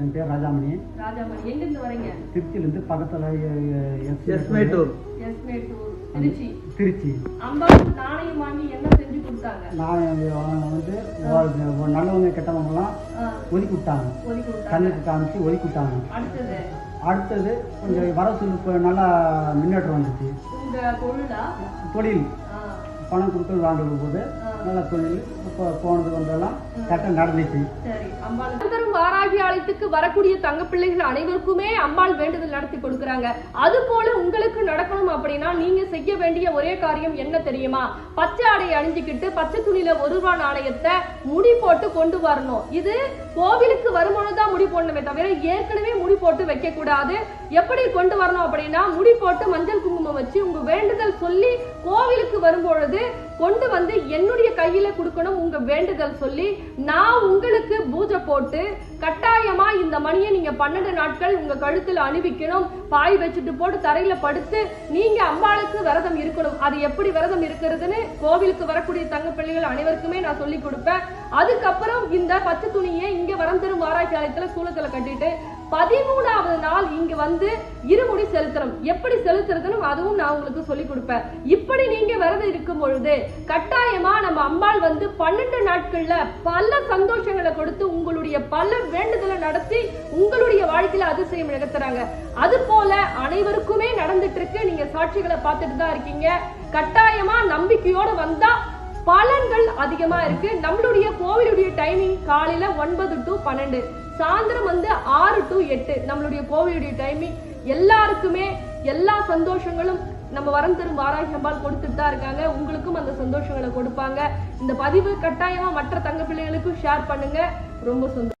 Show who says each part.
Speaker 1: என் பேர் ராஜாமணி.
Speaker 2: ராஜாமணி எங்கிருந்து வரீங்க
Speaker 1: திருச்சியிலேருந்து பக்கத்தில்
Speaker 3: எஸ் மேட்டூர்
Speaker 2: எஸ் மேட்டூர் திருச்சி.
Speaker 1: திருச்சி.
Speaker 2: அம்பாளுக்கு நாணயம் வாங்கி என்ன செஞ்சு கொடுத்தாங்க?
Speaker 1: நான் வந்து நல்லவங்க கெட்டவங்கலாம் ஒதுக்கி விட்டாங்க. கண்ணுக்கு காமிச்சு ஒதுக்கி விட்டாங்க
Speaker 2: அடுத்தது?
Speaker 1: அடுத்தது கொஞ்சம் வர இப்போ நல்லா முன்னேற்றம் வந்துச்சு. தொழில்? பணம் கொடுத்து வாங்குற போது நல்ல தொழில் இப்போ போனது வந்தெல்லாம் கரெக்டாக நடந்துச்சு.
Speaker 2: அம்பாள். வாராகி ஆலயத்துக்கு வரக்கூடிய தங்க பிள்ளைகள் அனைவருக்குமே அம்பாள் வேண்டுதல் நடத்தி கொடுக்கறாங்க. அது போல உங்களுக்கு நடக்கணும் அப்படின்னா நீங்க செய்ய வேண்டிய ஒரே காரியம் என்ன தெரியுமா? பச்சை ஆடை அணிஞ்சுக்கிட்டு பச்சை துணியில ஒரு ரூபா நாணயத்தை முடி போட்டு கொண்டு வரணும். இது கோவிலுக்கு வருமானம் தான் போடணுமே தவிர ஏற்கனவே முடி போட்டு வைக்க கூடாது எப்படி கொண்டு வரணும் அப்படின்னா முடி போட்டு மஞ்சள் குங்குமம் வச்சு உங்க வேண்டுதல் சொல்லி கோவிலுக்கு வரும்பொழுது கொண்டு வந்து என்னுடைய கையில கொடுக்கணும் உங்க வேண்டுதல் சொல்லி நான் உங்களுக்கு பூஜை போட்டு கட்டாய இந்த மணியை நீங்க பன்னெண்டு நாட்கள் உங்க கழுத்துல அணிவிக்கணும். பாய் வச்சுட்டு போட்டு தரையில படுத்து நீங்க அம்பாளுக்கு விரதம் இருக்கணும். அது எப்படி விரதம் இருக்கிறதுன்னு கோவிலுக்கு வரக்கூடிய தங்க பிள்ளைகள் அனைவருக்குமே நான் சொல்லி கொடுப்பேன். அதுக்கப்புறம் இந்த பச்சை துணியை இங்க வரம் தரும் ஆராய்ச்சி ஆலயத்துல சூளத்துல கட்டிட்டு பதிமூணாவது நாள் இங்க வந்து இருமுடி செலுத்தணும். எப்படி செலுத்துறதுன்னு அதுவும் நான் உங்களுக்கு சொல்லி கொடுப்பேன். இப்படி நீங்க விரதம் இருக்கும் பொழுது கட்டாயமா நம்ம அம்பாள் வந்து பன்னெண்டு நாட்கள்ல பல சந்தோஷங்களை கொடுத்து உங்களுடைய பல வேண்டுதலை நடத்தி உங்களுடைய வாழ்க்கையில அதிசயம் நிகழ்த்துறாங்க. அது போல அனைவருக்குமே நடந்துட்டு இருக்கு நீங்க சாட்சிகளை பார்த்துட்டு தான் இருக்கீங்க. கட்டாயமா நம்பிக்கையோட வந்தா பலன்கள் அதிகமா இருக்கு. நம்மளுடைய கோவிலுடைய டைமிங் காலையில ஒன்பது டு பன்னெண்டு. சாயந்தரம் வந்து ஆறு டு எட்டு. நம்மளுடைய கோவிலுடைய டைமிங் எல்லாருக்குமே எல்லா சந்தோஷங்களும் நம்ம வரம் தரும் வாராகி அம்பாள் கொடுத்துட்டு தான் இருக்காங்க. உங்களுக்கும் அந்த சந்தோஷங்களை கொடுப்பாங்க. இந்த பதிவு கட்டாயமா மற்ற தங்க பிள்ளைகளுக்கும் ஷேர் பண்ணுங்க. ரொம்ப சந்தோஷம்.